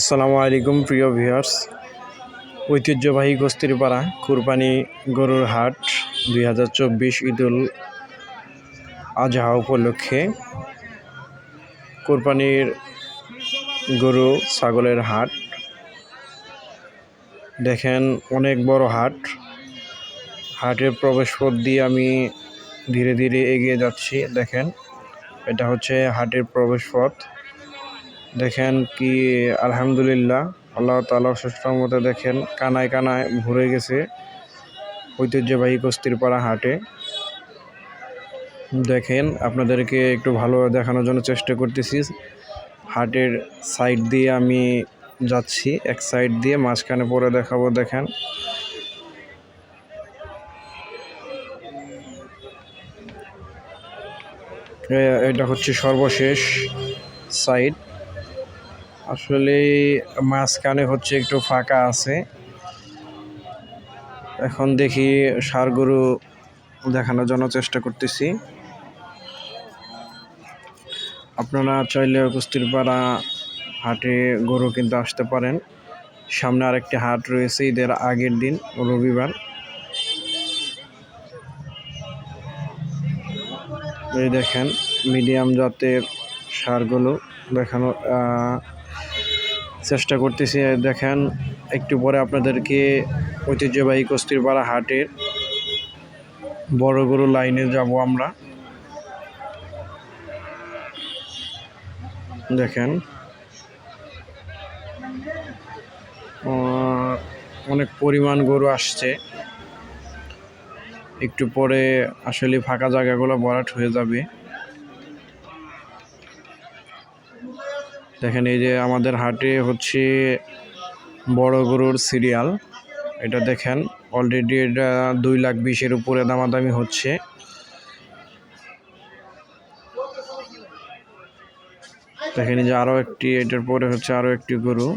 আসসালামু আলাইকুম, প্রিয় ভিউয়ার্স। ঐতিহ্যবাহী গোস্তিরপাড়া, কুরবানি গরুর হাট দুই হাজার চব্বিশ ঈদুল আজহা উপলক্ষে কোরবানির গরু ছাগলের হাট। দেখেন, অনেক বড় হাট। হাটের প্রবেশপথ দিয়ে আমি ধীরে ধীরে এগিয়ে যাচ্ছি। দেখেন, এটা হচ্ছে হাটের প্রবেশপথ। দেখেন কি, আলহামদুলিল্লাহ, আল্লাহ তালা সুস্থ মতো দেখেন, কানায় কানায় ভরে গেছে ঐতিহ্যবাহী কস্তিরপাড়া হাটে। দেখেন, আপনাদেরকে একটু ভালো দেখানোর জন্য চেষ্টা করতেছি। হাটের সাইড দিয়ে আমি যাচ্ছি, এক সাইড দিয়ে মাঝখানে পরে দেখাবো, দেখেন। এটা হচ্ছে সর্বশেষ সাইড। আসলে মাঝখানে হচ্ছে একটু ফাঁকা আছে। এখন দেখি গরু দেখানোর জন্য চেষ্টা করতেছি। আপনারা চাইলে কুস্তিরপাড়া হাটে গরু কিন্তু আসতে পারেন। সামনে আরেকটি হাট রয়েছে ঈদের আগের দিন, রবিবার। এই দেখেন, মিডিয়াম জাতের সারগুলো দেখানো চেষ্টা করতেছি, দেখেন, একটু পরে আপনাদেরকে ঐতিহ্যবাহী কস্তিরপাড়া হাটের বড় গরু লাইনে যাব আমরা। দেখেন অনেক পরিমাণ গরু আসছে। একটু পরে আসলে ফাঁকা জায়গাগুলো ভরাট হয়ে যাবে। দেখেন এই যে আমাদের হাটে হচ্ছে বড় গরুর সিরিয়াল। এটা দেখেন অলরেডি এটা দুই লাখ বিশের উপরে দামাদামি হচ্ছে। দেখেন যে আরও একটি, এটার পরে হচ্ছে আরও একটি গরু।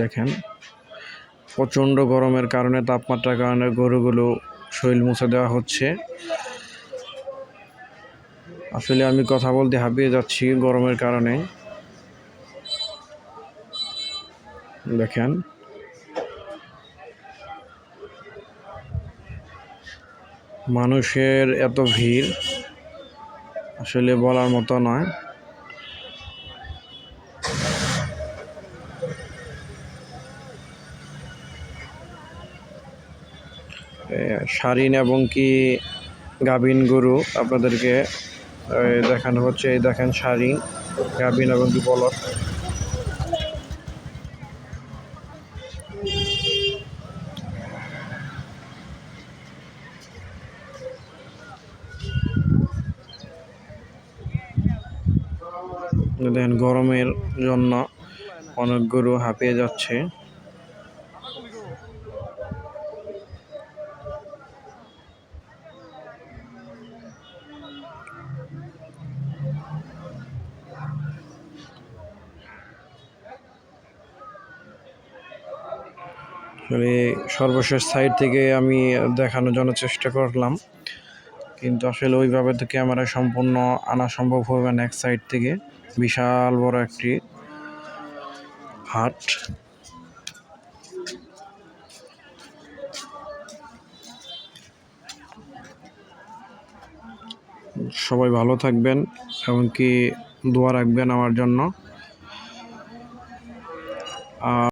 দেখেন, প্রচণ্ড গরমের কারণে তাপমাত্রার কারণে গরুগুলো শরীর মুছে দেওয়া হচ্ছে। আসলে আমি কথা বলতে হাঁপিয়ে যাচ্ছি গরমের কারণে। দেখেন। মানুষের এত ভিড়, আসলে বলার মতো নয়। শারিন এবং কি গাভিন গরু আপনাদেরকে দেখানো হচ্ছে, এই দেখেন শারিন গাভিন এবং কি দেখেন গরমের জন্য অনেক গরু হাঁপিয়ে যাচ্ছে। আসলে সর্বশেষ সাইড থেকে আমি দেখানোর জন্য চেষ্টা করলাম। কিন্তু আসলে ওইভাবে তো ক্যামেরা সম্পূর্ণ আনা সম্ভব হবে না এক সাইড থেকে। বিশাল বড় একটি হাট। সবাই ভালো থাকবেন এমনকি দোয়া রাখবেন আমার জন্য। আর